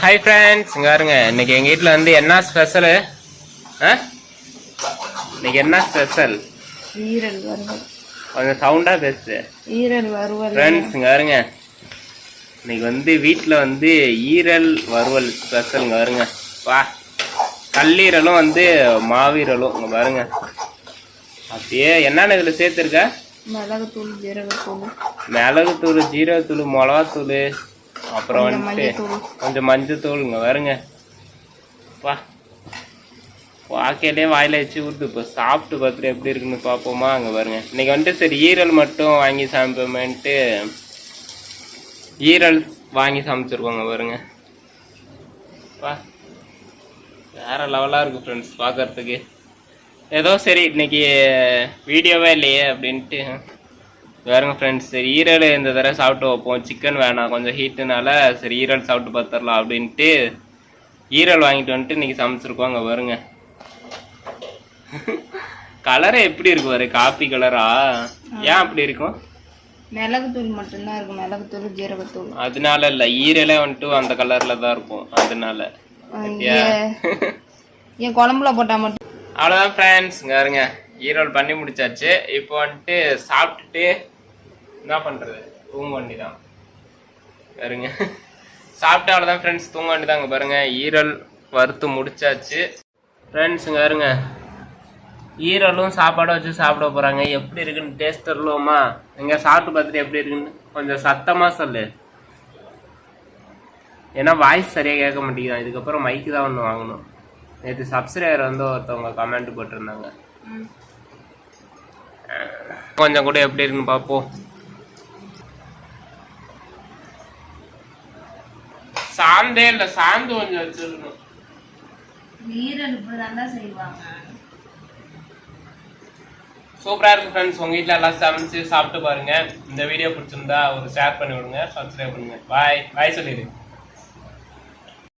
Hi friends இங்க பாருங்க இன்னைக்கு எங்க வீட்டில் வந்து என்ன ஸ்பெஷலு ஆ? இன்னைக்கு என்ன ஸ்பெஷல் ஈரல் வறுவல் கொஞ்சம் சவுண்டா பேசு. ஈரல் வறுவல் ஃப்ரெண்ட்ஸ் இங்க பாருங்க இன்னைக்கு வந்து வீட்டில் வந்து ஈரல் வறுவல் ஸ்பெஷல் இங்க பாருங்க வா. கல்லீரலும் வந்து மாவீரலும். இங்க பாருங்க. அப்படியே என்னென்ன இதில் சேர்த்துருக்க? மிளகுத்தூள் ஜீரகத்தூள். மிளகுத்தூள் ஜீரகத்தூள் மிளகாத்தூள். அப்புறம் வந்துட்டு. கொஞ்சம் மஞ்சத்தூள் இங்கே வருங்க வா. வாக்கையிலே வாயில வச்சு ஊற்று இப்போ சாப்பிட்டு பார்த்துட்டு எப்படி இருக்குன்னு பார்ப்போமா? அங்கே பாருங்க. இன்னைக்கு வந்துட்டு சரி ஈரல் மட்டும் வாங்கி சமைப்போமேன்ட்டு ஈரல் வாங்கி சமைச்சிருக்கோங்க பாருங்க. வா. வேற லெவலாக இருக்கு ஃப்ரெண்ட்ஸ் பார்க்கறதுக்கு ஏதோ சரி இன்னைக்கு வீடியோவே இல்லையே அப்படின்ட்டு வேறுங்க ஃப்ரெண்ட்ஸ் சரி ஈரல் இந்த தடவை சாப்பிட்டு வைப்போம். சிக்கன் வேணாம் கொஞ்சம் ஹீட்டுனால சரி ஈரல் சாப்பிட்டு பார்த்துடலாம் அப்படின்ட்டு ஈரல் வாங்கிட்டு வந்துட்டு இன்னைக்கு சமைச்சிருக்கோம் அங்கே வருங்க கலரே எப்படி இருக்கு பாரு காப்பி கலரா ஏன் அப்படி இருக்கும் மிளகுத்தூள் மட்டும்தான் இருக்கும் மிளகுத்தூள் ஜீரகத்தூள். அதனால இல்லை ஈரலே வந்துட்டு அந்த கலர்ல தான் இருக்கும் அதனால. என் குழம்புல போட்டா மட்டும். அவ்வளோதான் ஃப்ரெண்ட்ஸ் இருங்க ஈரோல் பண்ணி முடிச்சாச்சு. இப்போ வந்துட்டு சாப்பிட்டுட்டு என்ன பண்ணுறது தூங்க வேண்டிதான். பாருங்க. சாப்பிட்டு அவ்வளோதான் ஃப்ரெண்ட்ஸ் தூங்க வேண்டியதாங்க பாருங்க. ஈரல் வறுத்து முடிச்சாச்சு. ஃப்ரெண்ட்ஸ் இங்கே இருங்க ஈரலும் சாப்பாடும் வச்சு சாப்பிட போகிறாங்க எப்படி இருக்குன்னு டேஸ்ட் தரலாமா இங்கே சாப்பிட்டு பார்த்துட்டு எப்படி இருக்குன்னு கொஞ்சம் சத்தமாக சொல்லு. ஏன்னா வாய்ஸ் சரியாக கேட்க மாட்டேங்குதான் இதுக்கப்புறம் மைக்கு தான் ஒன்று வாங்கணும். நேற்று சப்ஸ்கிரைபர் வந்து ஒருத்தவங்க கமெண்ட் போட்டிருந்தாங்க. கொஞ்சம் கூட எப்படி இருக்குன்னு பார்ப்போம். சாந்தே இல்லை சாந்து கொஞ்சம் வச்சிருக்கணும். சூப்பராக இருக்கு ஃப்ரெண்ட்ஸ் உங்கள் வீட்டில் எல்லாம் சமைச்சு சாப்பிட்டு பாருங்க. இந்த வீடியோ பிடிச்சிருந்தா ஒரு ஷேர் பண்ணி விடுங்க சப்ஸ்கிரைப் பண்ணுங்க. பாய் பாய் சொல்லிடு.